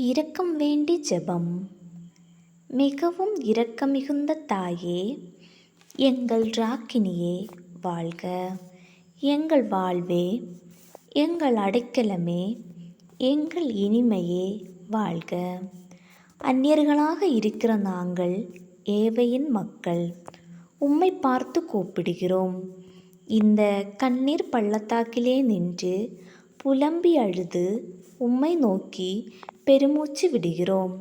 இரக்கம் வேண்டி ஜெபம். மிகவும் இரக்கமிகுந்த தாயே எங்கள் ராக்கினியே வாழ்க. எங்கள் வாழ்வே எங்கள் அடைக்கலமே எங்கள் இனிமையே வாழ்க. அந்நியர்களாக இருக்கிற நாங்கள் ஏவையின் மக்கள். உம்மை பார்த்து கூப்பிடுகிறோம். இந்த கண்ணீர் பள்ளத்தாக்கிலே நின்று புலம்பி அழுது உம்மை நோக்கி பெருமூச்சு விடுகிறோம்.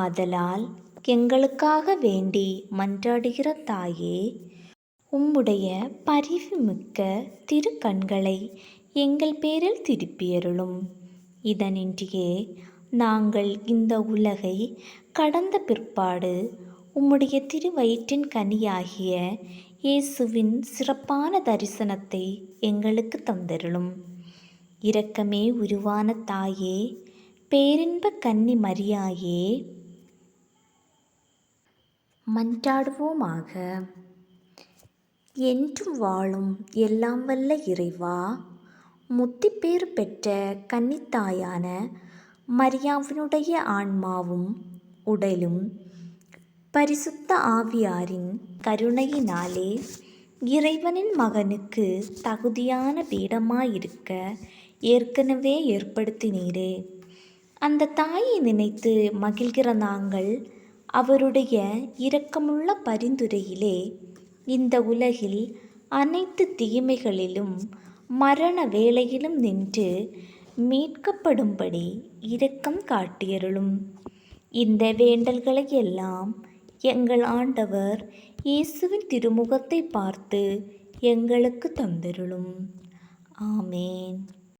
ஆதலால் எங்களுக்காக வேண்டி மன்றாடுகிற தாயே உம்முடைய பரிவுமிக்க திருக்கண்களை எங்கள் பேரில் திருப்பியருளும். இதனின்றியே நாங்கள் இந்த உலகை கடந்த பிற்பாடு உம்முடைய திருவயிற்றின் கனியாகிய இயேசுவின் சிறப்பான தரிசனத்தை எங்களுக்கு தந்தருளும். இரக்கமே உருவான தாயே பேரின்ப கன்னி மரியாயே. மன்றாடுவோமாக. என்றும் வாழும் எல்லாம் வல்ல இறைவா முத்திப்பேறு பெற்ற கன்னித்தாயான மரியாவினுடைய ஆன்மாவும் உடலும் பரிசுத்த ஆவியாரின் கருணையினாலே இறைவனின் மகனுக்கு தகுதியான பீடமாயிருக்க ஏற்கனவே ஏற்படுத்தினீரே. அந்த தாயை நினைத்து மகிழ்கிற நாங்கள் அவருடைய இரக்கமுள்ள பரிந்துரையிலே இந்த உலகில் அனைத்து தீமைகளிலும் மரண வேளையிலும் நின்று மீட்கப்படும்படி இரக்கம் காட்டியருளும். இந்த வேண்டல்களை எல்லாம் எங்கள் ஆண்டவர் இயேசுவின் திருமுகத்தை பார்த்து எங்களுக்கு தந்தருளும். ஆமேன்.